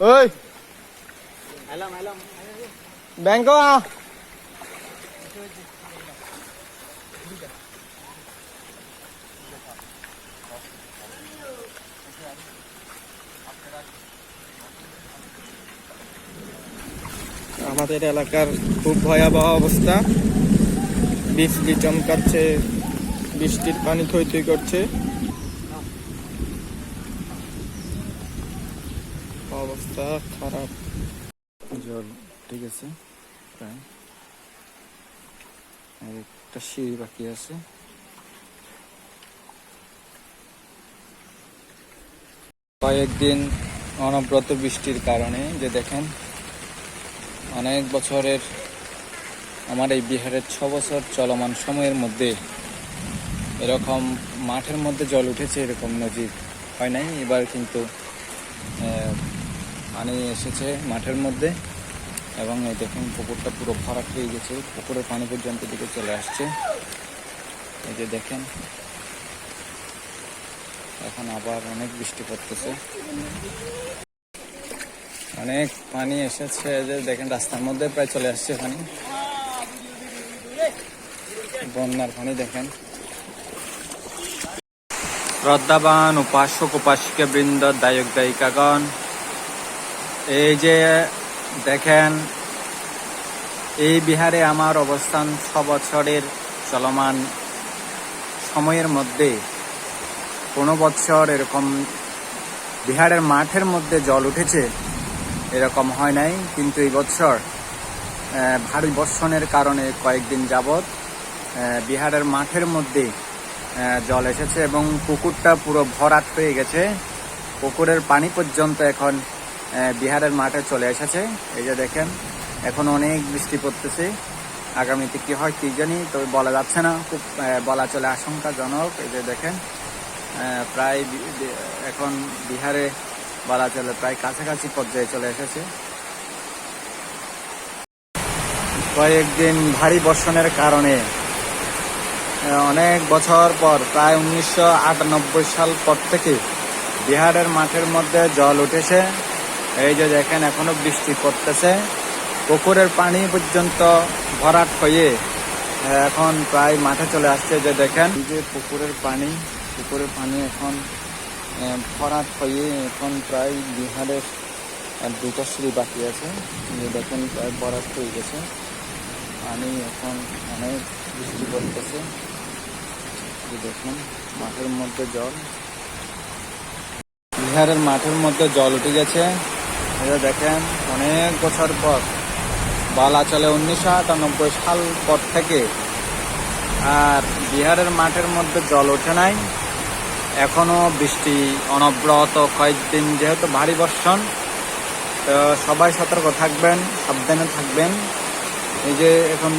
ওই। ব্যাংক আমাদের এলাকার খুব ভয়াবহ অবস্থা। বৃষ্টি চমকাচ্ছে বৃষ্টির পানি থই থই করছে। অবস্থা খারাপ। জল ঠিক আছে, প্রায়। একটা সিঁড়ি বাকি আছে। কয়েকদিন অনব্রত বৃষ্টির কারণে যে দেখেন, অনেক বছরের আমার এই বিহারের ছ বছর চলমান সময়ের মধ্যে এরকম মাঠের মধ্যে জল উঠেছে, এরকম নজির হয় নাই। এবার কিন্তু পানি এসেছে মাঠের মধ্যে এবং এই দেখুন পুকুরটা পুরো ভরাট হয়ে গেছে। পুকুরের পানি পর্যন্ত দিকে চলে আসছে। এই যে দেখেন, এখন আবার অনেক বৃষ্টি পড়তেছে। অনেক পানি এসেছে যে দেখেন রাস্তার মধ্যে প্রায় চলে আসছে পানি। বন্যার পানি দেখেন। শ্রদ্ধাবান উপাসক, উপাসিকা বৃন্দ, দায়ক, দায়িকাগণ এই যে দেখেন, এই বিহারে আমার অবস্থান ছ বছরের চলমান সময়ের মধ্যে। কোনো বছর এরকম বিহারের মাঠের মধ্যে জল উঠেছে, এরকম হয় নাই। কিন্তু এই বছর ভারী বর্ষণের কারণে কয়েকদিন যাবৎ বিহারের মাঠের মধ্যে জল এসেছে এবং পুকুরটা পুরো ভরাট হয়ে গেছে। পুকুরের পানি পর্যন্ত এখন বিহারের মাঠে চলে এসেছে। এই যে দেখেন, এখন অনেক বৃষ্টি পড়তেছে। আগামীতে কি হয় কি জানি তবে বলা যাচ্ছে না। খুব বলা চলে আশঙ্কাজনক। এই যে দেখেন প্রায় এখন বিহারে বলা চলে প্রায় কাছাকাছি পর্যায়ে চলে এসেছে। কয়েকদিন ভারী বর্ষণের কারণে অনেক বছর পর, প্রায় উনিশশো আটানব্বই সাল পর থেকে বিহারের মাঠের মধ্যে জল উঠেছে। এই যে দেখেন, এখনও বৃষ্টি পড়তেছে। পুকুরের পানি পর্যন্ত ভরাট হয়ে এখন প্রায় মাঠে চলে আসছে যে দেখেন। যে পুকুরের পানি পুকুরের পানি এখন ভরাট হয়ে এখন প্রায় বিহারের দুটো সিঁড়ি বাকি আছে। যে দেখেন, প্রায় ভরাট হয়ে গেছে। পানি এখন অনেক বৃষ্টি পড়তেছে। এই দেখুন, মাঠের মধ্যে জল। বিহারের মাঠের মধ্যে জল উঠে গেছে। এটা দেখেন, অনেক বছর পর। বলা চলে উনিশশো আটানব্বই সাল পর থেকে আর বিহারের মাঠের মধ্যে জল ওঠে নাই। এখনও বৃষ্টি অনবরত কয়েকদিন যেহেতু ভারী বর্ষণ, তো সবাই সতর্ক থাকবেন, সাবধানে থাকবেন। এই যে এখন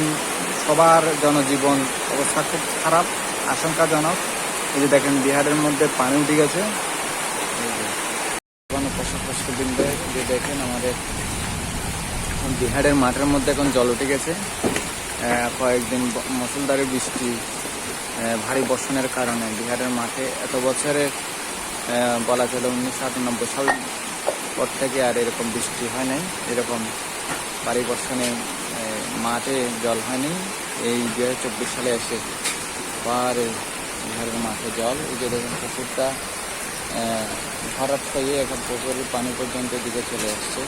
সবার জনজীবন অবস্থা খুব খারাপ, আশঙ্কাজনক। এই যে দেখেন, বিহারের মধ্যে পানি উঠে গেছে এই যে কোনো পশুপক্ষীবৃন্দে যে দেখেন আমাদের বিহারের মাঠের মধ্যে এখন জল উঠে গেছে। কয়েকদিন ব- বৃষ্টি ভারী বর্ষণের কারণে বিহারের মাঠে এত বছরে বলা চলে উনিশশো আটানব্বই সাল পর থেকে আর এরকম বৃষ্টি হয় নাই। এরকম ভারী বর্ষণে মাঠে জল হয়নি। এই দু হাজার চব্বিশ সালে এসে আবার বিহারের মাঠে জল। এই যে দেখুন পুকুরটা ভরাট হয়ে এখন পুকুরের পানি পর্যন্ত দিকে চলে আসছে।